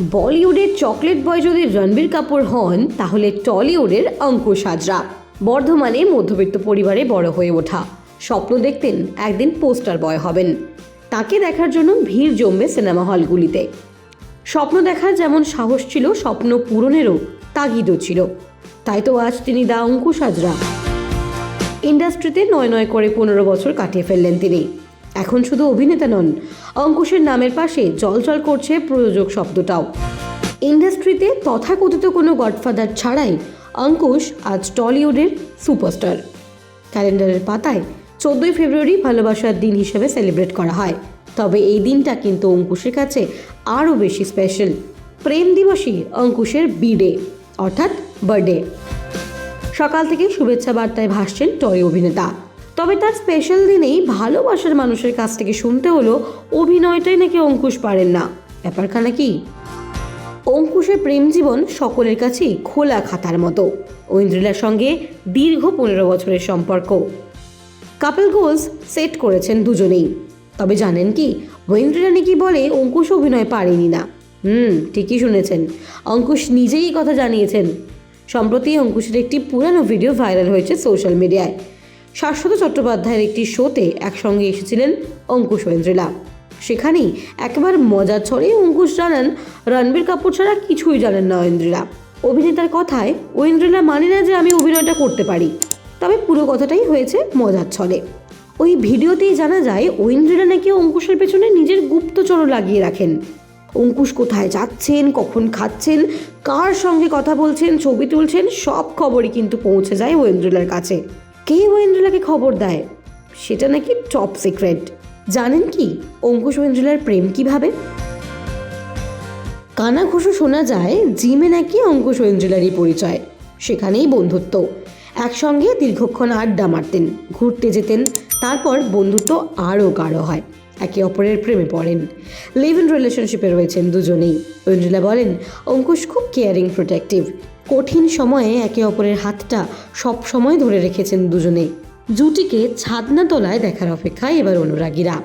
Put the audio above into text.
বলিউডের chocolate boy যদি রণবীর কাপুর হন, তাহলে টলিউডের অঙ্কুশ হাজরা বর্ধমানে মধ্যবিত্ত পরিবারে বড় হয়ে ওঠা। স্বপ্ন দেখতেন একদিন পোস্টার বয় হবেন। তাকে দেখার জন্য ভিড় জমবে সিনেমা হলগুলিতে। স্বপ্ন দেখার যেমন সাহস ছিল, স্বপ্ন পূরণেরও তাগিদও ছিল। তাই তো আজ তিনি দা অঙ্কুশ হাজরা ইন্ডাস্ট্রিতে নয় নয় করে পনেরো বছর কাটিয়ে ফেললেন তিনি। এখন শুধু অভিনেতা নন, অঙ্কুশের নামের পাশে জলজল করছে প্রযোজক শব্দটাও। ইন্ডাস্ট্রিতে তথাকথিত কোনো গডফাদার ছাড়াই অঙ্কুশ আজ টলিউডের সুপারস্টার। ক্যালেন্ডারের পাতায় চোদ্দোই ফেব্রুয়ারি ভালোবাসার দিন হিসেবে সেলিব্রেট করা হয়। তবে এই দিনটা কিন্তু অঙ্কুশের কাছে আরও বেশি স্পেশাল। প্রেম দিবসই অঙ্কুশের বিডে, অর্থাৎ বার্থডে। সকাল থেকে শুভেচ্ছা বার্তায় ভাসছেন টয় অভিনেতা। তবে তার স্পেশাল দিনেই ভালোবাসার মানুষের কাছ থেকে শুনতে হলো, অভিনয়টাই নাকি অঙ্কুশ পারেন না। ব্যাপারখানা কি? অঙ্কুশের প্রেম জীবন সকলের কাছেই খোলা খাতার মতো। ঐন্দ্রিলার সঙ্গে দীর্ঘ পনেরো বছরের সম্পর্ক। কাপল গোলস সেট করেছেন দুজনেই। তবে জানেন কি, ঐন্দ্রিলা নাকি বলে অঙ্কুশ অভিনয় পারেনি না। হুম, ঠিকই শুনেছেন। অঙ্কুশ নিজেই কথা জানিয়েছেন। সম্প্রতি অঙ্কুশের একটি পুরানো ভিডিও ভাইরাল হয়েছে সোশ্যাল মিডিয়ায় শাশ্বত চট্টোপাধ্যায়ের একটি শোতে একসঙ্গে এসেছিলেন অঙ্কুশ ঐন্দ্রিলা। সেখানেই একবার মজার ছড়ে অঙ্কুশ জানান, রণবীর কাপুর ছাড়া কিছুই জানেন না ঐন্দ্রিলা। অভিনেতার কথায় ঐন্দ্রিলা মানে না যে আমি অভিনয়টা করতে পারি। তবে পুরো কথাটাই হয়েছে মজার ছলে। ওই ভিডিওতেই জানা যায়, ঐন্দ্রিলা নাকি অঙ্কুশের পেছনে নিজের গুপ্তচর লাগিয়ে রাখেন। অঙ্কুশ কোথায় যাচ্ছেন, কখন খাচ্ছেন, কার সঙ্গে কথা বলছেন, ছবি তুলছেন, সব খবরই কিন্তু পৌঁছে যায় ঐন্দ্রিলার কাছে। কে ঐন্দ্রিলাকে খবর দেয়? সেটা নাকি টপ সিক্রেট জানেন কি, অঙ্কুশ ঐন্দ্রিলার প্রেম কীভাবে? কানা ঘোষ শোনা যায়, জিমে নাকি অঙ্কুশ ঐন্দ্রিলারই পরিচয়, সেখানেই বন্ধুত্ব। একসঙ্গে দীর্ঘক্ষণ আড্ডা মারতেন, ঘুরতে যেতেন, তারপর বন্ধুত্ব আরও গাঢ় হয়। একে অপরের প্রেমে পড়েন। লিভ ইন রিলেশনশিপে রয়েছেন দুজনেই। ঐন্দ্রিলা বলেন, অঙ্কুশ খুব কেয়ারিং, প্রোটেক্টিভ। কঠিন সময়ে একে অপরের হাতটা সব সময় ধরে রেখেছেন দুজনে জুটিকে ছাদনা তলায় দেখার অপেক্ষায় এবার অনুরাগীরা।